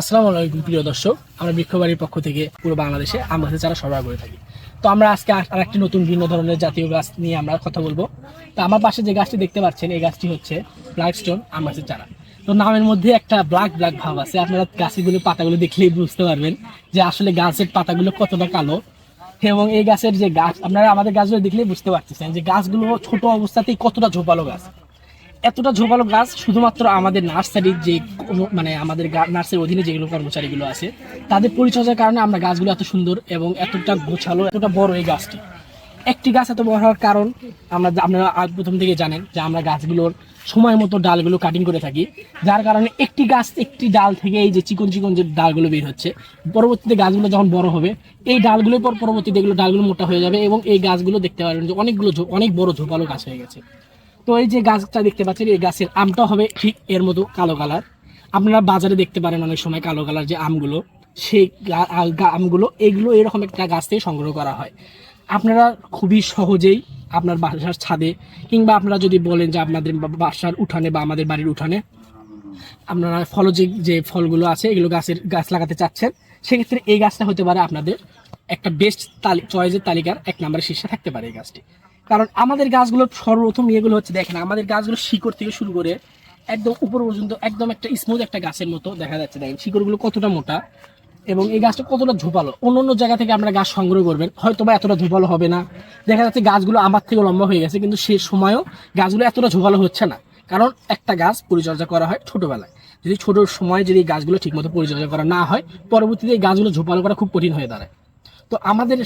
আসসালামু আলাইকুম, প্রিয় দর্শক। আমরা বৃক্ষবাড়ির পক্ষ থেকে পুরো বাংলাদেশে আম গাছের চারা সরবরাহ করে থাকি। তো আমরা আজকে আর একটি নতুন ভিন্ন ধরনের জাতীয় গাছ নিয়ে আমরা কথা বলব। তো আমার পাশে যে গাছটি দেখতে পাচ্ছেন, এই গাছটি হচ্ছে ব্ল্যাক স্টোন আম গাছের চারা। তো নামের মধ্যে একটা ব্ল্যাক ব্ল্যাক ভাব আছে। আপনারা গাছগুলো, পাতাগুলো দেখলেই বুঝতে পারবেন যে আসলে গাছের পাতাগুলো কতটা কালো। এবং এই গাছের যে গাছ, আপনারা আমাদের গাছগুলো দেখলেই বুঝতে পারতেছেন যে গাছগুলো ছোট অবস্থাতেই কতটা ঝোপালো গাছ। এতটা ঝোপালো গাছ শুধুমাত্র আমাদের নার্সারির যে মানে আমাদের নার্সারির অধীনে যেগুলো কর্মচারীগুলো আছে, তাদের পরিচর্যার কারণে আমরা গাছগুলো এত সুন্দর এবং এতটা গোছালো, এতটা বড় এই গাছটি। একটি গাছ এত বড় হওয়ার কারণ আমরা আপনারা প্রথম থেকে জানেন যে আমরা গাছগুলোর সময় মতো ডালগুলো কাটিং করে থাকি। যার কারণে একটি গাছ, একটি ডাল থেকে এই যে চিকন চিকন যে ডালগুলো বের হচ্ছে, পরবর্তীতে গাছগুলো যখন বড় হবে, এই ডালগুলোর পর পরবর্তীতে এগুলো ডালগুলো মোটা হয়ে যাবে এবং এই গাছগুলো দেখতে পারবেন যে অনেকগুলো অনেক বড় ঝোপালো গাছ হয়ে গেছে। তো এই যে গাছটা দেখতে পাচ্ছেন, এই গাছের আমটা হবে ঠিক এর মতো কালো কালার। আপনারা বাজারে দেখতে পারেন অনেক সময় কালো কালার যে আমগুলো, সেই আমগুলো, এগুলো এরকম একটা গাছ থেকে সংগ্রহ করা হয়। আপনারা খুবই সহজেই আপনার বাসার ছাদে কিংবা আপনারা যদি বলেন যে আপনাদের বাসার উঠানে বা আমাদের বাড়ির উঠানে আপনারা ফলজ, যে ফলগুলো আছে, এগুলো গাছের গাছ লাগাতে চাচ্ছেন, সেক্ষেত্রে এই গাছটা হতে পারে আপনাদের একটা বেস্ট চয়েসের তালিকার এক নম্বরের শীর্ষে থাকতে পারে এই গাছটি। কারণ আমাদের গাছগুলো সর্বপ্রথম ইয়েগুলো হচ্ছে, দেখেন, আমাদের গাছগুলো শিকড় থেকে শুরু করে একদম উপর পর্যন্ত একদম একটা স্মুথ একটা গাছের মতো দেখা যাচ্ছে। দেখেন, শিকড়গুলো কতটা মোটা এবং এই গাছটা কতটা ঝোপালো। অন্য অন্য জায়গা থেকে আপনারা গাছ সংগ্রহ করবেন হয়তো বা এতটা ঝোপালো হবে না। দেখা যাচ্ছে গাছগুলো আমার থেকে লম্বা হয়ে গেছে, কিন্তু সে সময়ও গাছগুলো এতটা ঝোপালো হচ্ছে না। কারণ একটা গাছ পরিচর্যা করা হয় ছোটোবেলায়। যদি ছোটোর সময় যদি গাছগুলো ঠিকমতো পরিচর্যা করা না হয়, পরবর্তীতে এই গাছগুলো ঝোপালো করা খুব কঠিন হয়ে দাঁড়ায়। তো আমাদের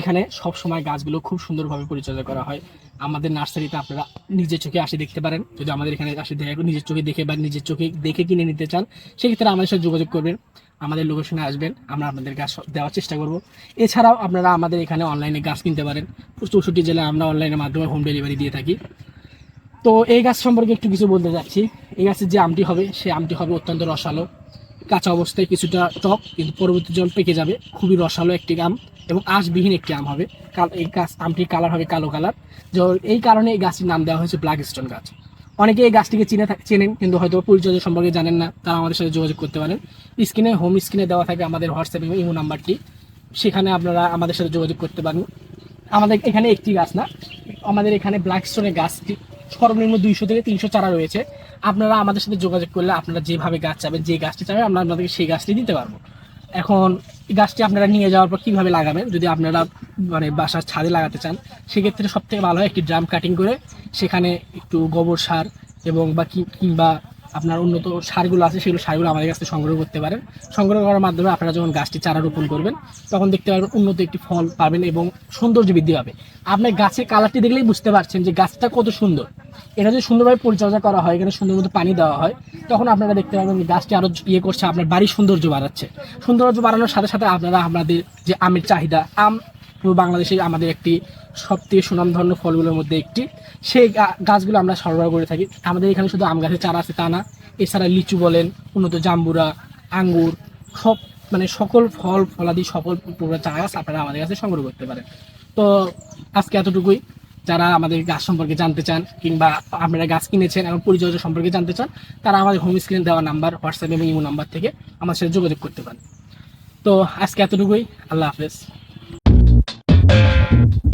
এখানে সব সময় গাছগুলো খুব সুন্দরভাবে পরিচর্যা করা হয়। আমাদের নার্সারিতে আপনারা নিজের চোখে আসে দেখতে পারেন। যদি আমাদের এখানে আসে দেখে নিজের চোখে দেখে বা নিজের চোখে দেখে কিনে নিতে চান, সেক্ষেত্রে আমাদের সাথে যোগাযোগ করবেন। আমাদের লোকেশনে আসবেন। আমরা আপনাদের গাছ দেওয়ার চেষ্টা করব। এছাড়াও আপনারা আমাদের এখানে অনলাইনে গাছ কিনতে পারেন। চৌষট্টি জেলায় আমরা অনলাইনের মাধ্যমে হোম ডেলিভারি দিয়ে থাকি। তো এই গাছ সম্পর্কে একটু কিছু বলতে যাচ্ছি এই গাছের যে আমটি হবে সে আমটি হবে অত্যন্ত রসালো। কাঁচা অবস্থায় কিছুটা টক, কিন্তু পরবর্তী জল পেকে যাবে। খুবই রসালো একটি আম এবং আঁশবিহীন একটি আম হবে। কাল- এই গাছ, আমটির কালার হবে কালো কালার এই কারণে এই গাছটির নাম দেওয়া হয়েছে ব্ল্যাক স্টোন গাছ। অনেকে এই গাছটিকে চিনে চেনেন, কিন্তু হয়তো পরিচর্যা সম্পর্কে জানেন না। তারা আমাদের সাথে যোগাযোগ করতে পারেন। স্ক্রিনে হোম স্ক্রিনে দেওয়া থাকে আমাদের হোয়াটসঅ্যাপ এবং ইমো নাম্বারটি। সেখানে আপনারা আমাদের সাথে যোগাযোগ করতে পারেন আমাদের এখানে একটি গাছ না, আমাদের এখানে ব্ল্যাক স্টোনের গাছটি সর্বনিম্ন দুইশো থেকে তিনশো চারা রয়েছে। আপনারা আমাদের সাথে যোগাযোগ করলে আপনারা যেভাবে গাছ চাবেন, যে গাছটি চাবেন, আমরা আপনাদেরকে সেই গাছটি দিতে পারব। এখন গাছটি আপনারা নিয়ে যাওয়ার পর কীভাবে লাগাবেন? যদি আপনারা মানে বাসার ছাদে লাগাতে চান, সেক্ষেত্রে সবথেকে ভালো হয় একটি ড্রাম কাটিং করে সেখানে একটু গোবর সার এবং বা কিংবা আপনার উন্নত সারগুলো আছে, সেগুলো সারগুলো আমাদের কাছ সংগ্রহ করতে পারেন। সংগ্রহ করার মাধ্যমে আপনারা যখন গাছটি চারা রোপণ করবেন, তখন দেখতে পারবেন উন্নত একটি ফল পাবেন এবং সৌন্দর্য বৃদ্ধি পাবে। আপনার গাছের কালারটি দেখলেই বুঝতে পারছেন যে গাছটা কত সুন্দর। এটা যদি সুন্দরভাবে পরিচর্যা করা হয়, এখানে সুন্দর মতো পানি দেওয়া হয়, তখন আপনারা দেখতে পাবেন গাছটি আরও ইয়ে করছে, আপনার বাড়ির সৌন্দর্য বাড়াচ্ছে। সৌন্দর্য বাড়ানোর সাথে সাথে আপনারা আমাদের যে আমের চাহিদা, আম বাংলাদেশে আমাদের একটি সবথেকে সুনামধন্য ফলগুলোর মধ্যে একটি। সেই গাছগুলো আমরা সরবরাহ করে থাকি। আমাদের এখানে শুধু আম গাছের চারা আছে তা না। এছাড়া লিচু বলেন, উন্নত জাম্বুরা, আঙ্গুর, সব মানে সকল ফল, ফলাদি সকল পুরো গাছ আপনারা আমাদের কাছে সংগ্রহ করতে পারেন। তো আজকে এতটুকুই। যারা আমাদের গাছ সম্পর্কে জানতে চান কিংবা আপনারা গাছ কিনেছেন এবং পরিচর্যা সম্পর্কে জানতে চান, তারা আমাদের হোম স্ক্রিন দেওয়া নাম্বার হোয়াটসঅ্যাপ এবং ইমো নাম্বার থেকে আমার সাথে যোগাযোগ করতে পারেন। তো আজকে এতটুকুই। আল্লাহ হাফেজ। Thank you.